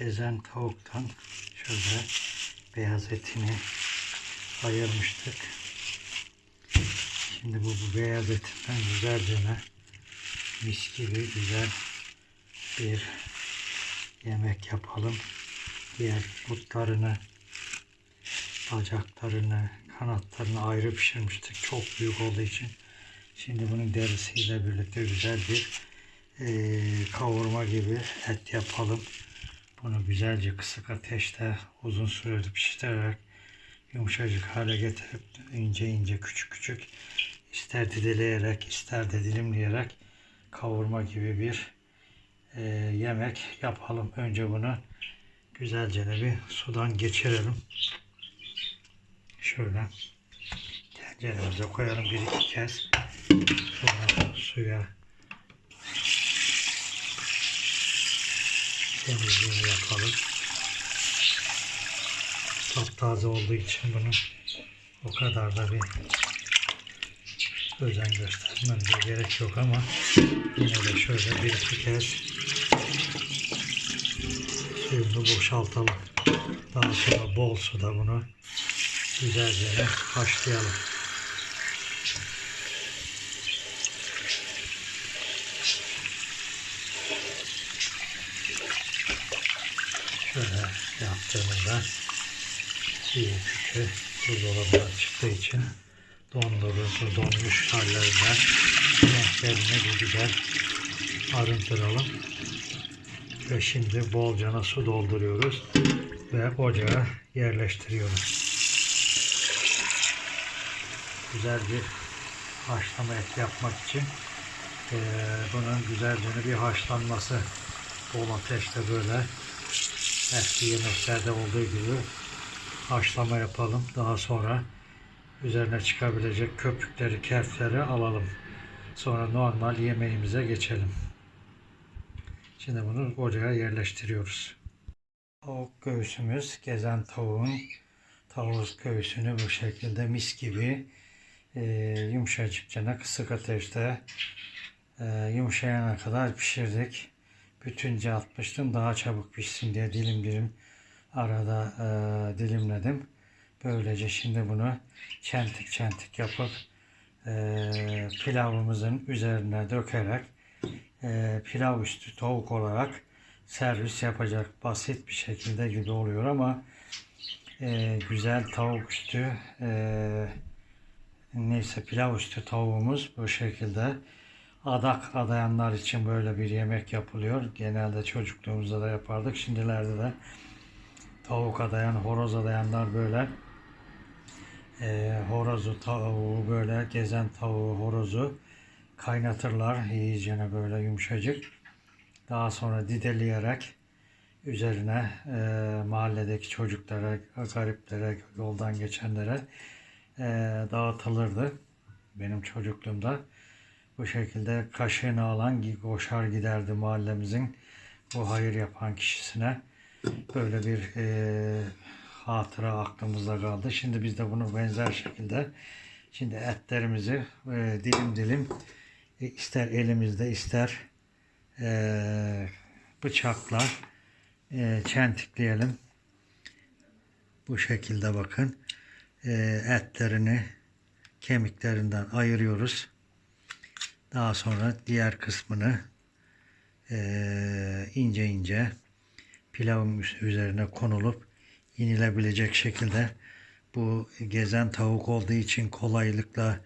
gezen tavuktan şöyle beyaz etini ayırmıştık. Şimdi bu, bu beyaz etinden güzelce mis gibi güzel bir yemek yapalım. Diğer butlarını, bacaklarını, kanatlarını ayrı pişirmiştik. Çok büyük olduğu için. Şimdi bunun derisiyle birlikte güzel bir eee, kavurma gibi et yapalım. Bunu güzelce kısık ateşte uzun süreli pişirerek yumuşacık hale getirip ince ince küçük küçük ister dideleyerek ister de dilimleyerek kavurma gibi bir eee, yemek yapalım. Önce bunu güzelce de bir sudan geçirelim. Şöyle tenceremize koyalım bir iki kez. Sonra suya temizliğini yapalım. Taptaze olduğu için bunu o kadar da bir özen göstermemize gerek yok ama yine de şöyle bir iki kez suyunu boşaltalım. Daha sonra bol suda bunu güzelce haşlayalım. Şöyle yaptığımızda iyi kötü buzdolabından çıktığı için dondurulmuş, donmuş hallerinden renklerini bir güzel arındıralım. Ve şimdi bolcana su dolduruyoruz ve ocağa yerleştiriyoruz. Güzel bir haşlama et yapmak için eee, bunun güzelce bir haşlanması bol ateşte böyle eski yemeklerde olduğu gibi haşlama yapalım. Daha sonra üzerine çıkabilecek köpükleri, kerfleri alalım. Sonra normal yemeğimize geçelim. Şimdi bunu ocağa yerleştiriyoruz. Tavuk göğsümüz, gezen tavuğun tavuk göğsünü bu şekilde mis gibi e, yumuşacıkça kısık ateşte e, yumuşayana kadar pişirdik. Bütünce atmıştım daha çabuk pişsin diye dilim dilim arada e, dilimledim. Böylece şimdi bunu çentik çentik yapıp e, pilavımızın üzerine dökerek e, pilav üstü tavuk olarak servis yapacak basit bir şekilde gibi oluyor ama e, güzel tavuk üstü e, neyse pilav üstü tavuğumuz bu şekilde adak adayanlar için böyle bir yemek yapılıyor. Genelde çocukluğumuzda da yapardık. Şimdilerde de tavuk adayan, horoz adayanlar böyle e, horozu, tavuğu böyle gezen tavuğu, horozu kaynatırlar iyicene böyle yumuşacık. Daha sonra dideleyerek üzerine e, mahalledeki çocuklara, gariplere, yoldan geçenlere e, dağıtılırdı. Benim çocukluğumda bu şekilde kaşığını alan koşar giderdi mahallemizin bu hayır yapan kişisine. Böyle bir e, hatıra aklımızda kaldı. Şimdi biz de bunu benzer şekilde şimdi etlerimizi e, dilim dilim e, ister elimizde ister e, bıçakla e, çentikleyelim. Bu şekilde bakın e, etlerini kemiklerinden ayırıyoruz. Daha sonra diğer kısmını eee, ince ince pilavın üzerine konulup yenilebilecek şekilde bu gezen tavuk olduğu için kolaylıkla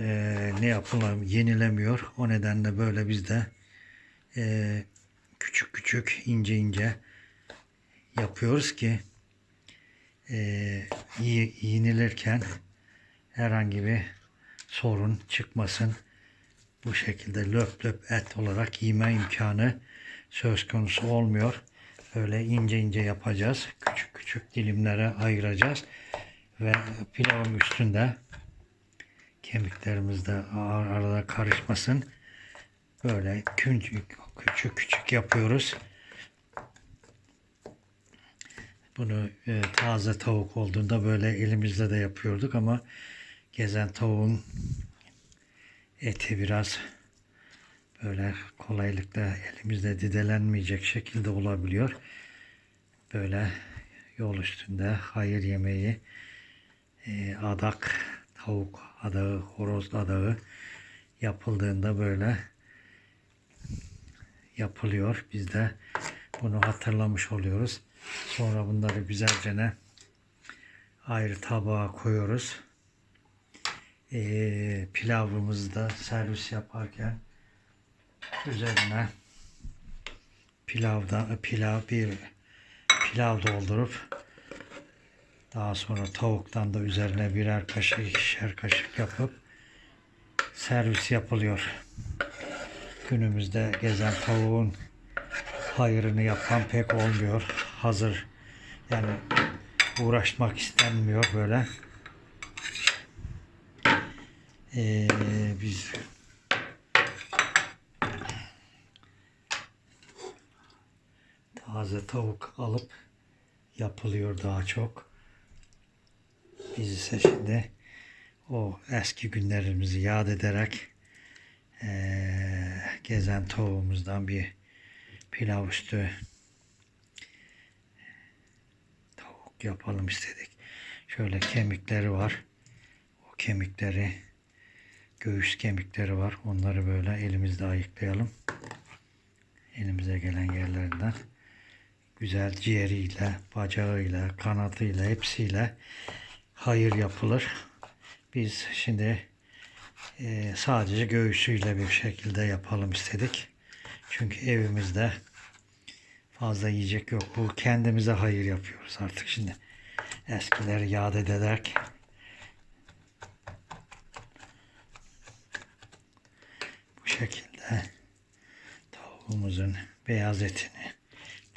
eee, ne yapılam yenilemiyor. O nedenle böyle biz de eee, küçük küçük ince ince yapıyoruz ki iyi yenilirken herhangi bir sorun çıkmasın. Bu şekilde löp löp et olarak yeme imkanı söz konusu olmuyor. Öyle ince ince yapacağız. Küçük küçük dilimlere ayıracağız. Ve pilavın üstünde kemiklerimiz de ar- arada karışmasın. Böyle küçük küçük küçük yapıyoruz. Bunu e, taze tavuk olduğunda böyle elimizle de yapıyorduk ama gezen tavuğun eti biraz böyle kolaylıkla elimizde didelenmeyecek şekilde olabiliyor. Böyle yol üstünde hayır yemeği, e, adak, tavuk adağı, horoz adağı yapıldığında böyle yapılıyor. Biz de bunu hatırlamış oluyoruz. Sonra bunları güzelce ne ayrı tabağa koyuyoruz. Ee, pilavımızı da servis yaparken üzerine pilavdan pilav bir pilav doldurup daha sonra tavuktan da üzerine birer kaşık ikişer kaşık yapıp servis yapılıyor. Günümüzde gezen tavuğun hayırını yapan pek olmuyor. Hazır yani uğraşmak istenmiyor böyle. Ee, biz taze tavuk alıp yapılıyor daha çok. Biz ise şimdi o eski günlerimizi yad ederek eee, gezen tavuğumuzdan bir pilav üstü tavuk yapalım istedik. Şöyle kemikleri var. O kemikleri göğüs kemikleri var. Onları böyle elimizde ayıklayalım. Elimize gelen yerlerinden güzel ciğeriyle, bacağıyla, kanadıyla, hepsiyle hayır yapılır. Biz şimdi e, sadece göğsüyle bir şekilde yapalım istedik. Çünkü evimizde fazla yiyecek yok. Bu kendimize hayır yapıyoruz artık şimdi. Eskileri yad ederek şekilde tavuğumuzun beyaz etini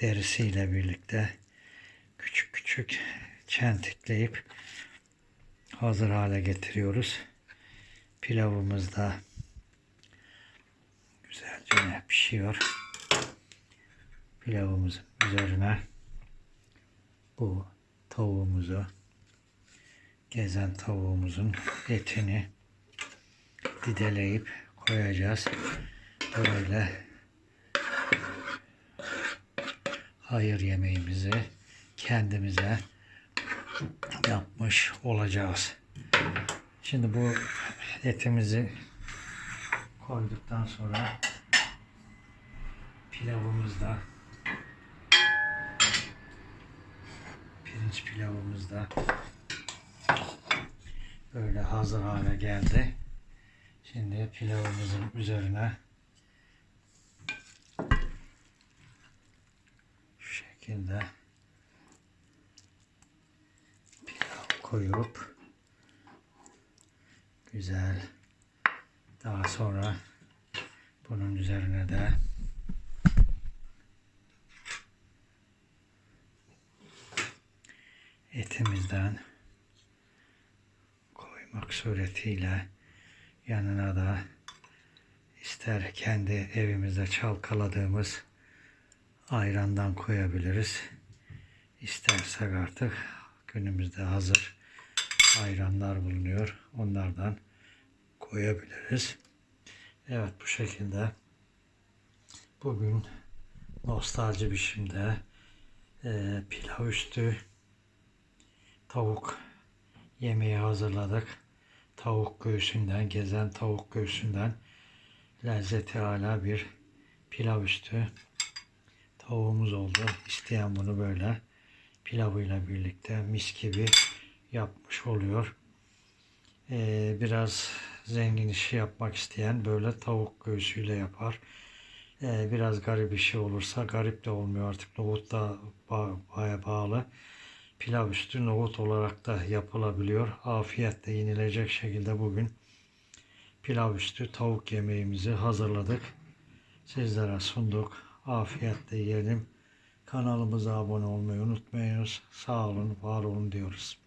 derisiyle birlikte küçük küçük çentikleyip hazır hale getiriyoruz. Pilavımız da güzelce pişiyor. Pilavımızın üzerine bu tavuğumuzu gezen tavuğumuzun etini dideleyip koyacağız. Böyle hayır yemeğimizi kendimize yapmış olacağız. Şimdi bu etimizi koyduktan sonra pilavımız da pirinç pilavımız da böyle hazır hale geldi. Şimdi pilavımızın üzerine şu şekilde pilav koyup güzel daha sonra bunun üzerine de etimizden koymak suretiyle yanına da ister kendi evimizde çalkaladığımız ayrandan koyabiliriz. İstersek artık günümüzde hazır ayranlar bulunuyor. Onlardan koyabiliriz. Evet bu şekilde bugün nostalji biçimde e, pilav üstü tavuk yemeği hazırladık. Tavuk göğsünden, gezen tavuk göğsünden lezzeti hala bir pilav üstü tavuğumuz oldu. İsteyen bunu böyle pilavıyla birlikte mis gibi yapmış oluyor. Ee, biraz zengin işi yapmak isteyen böyle tavuk göğsüyle yapar. Ee, biraz garip şey olursa garip de olmuyor artık nohut da ba- baya bağlı. Pilav üstü nohut olarak da yapılabiliyor. Afiyetle yenilecek şekilde bugün pilav üstü tavuk yemeğimizi hazırladık. Sizlere sunduk. Afiyetle yiyelim. Kanalımıza abone olmayı unutmayınız. Sağ olun, var olun diyoruz.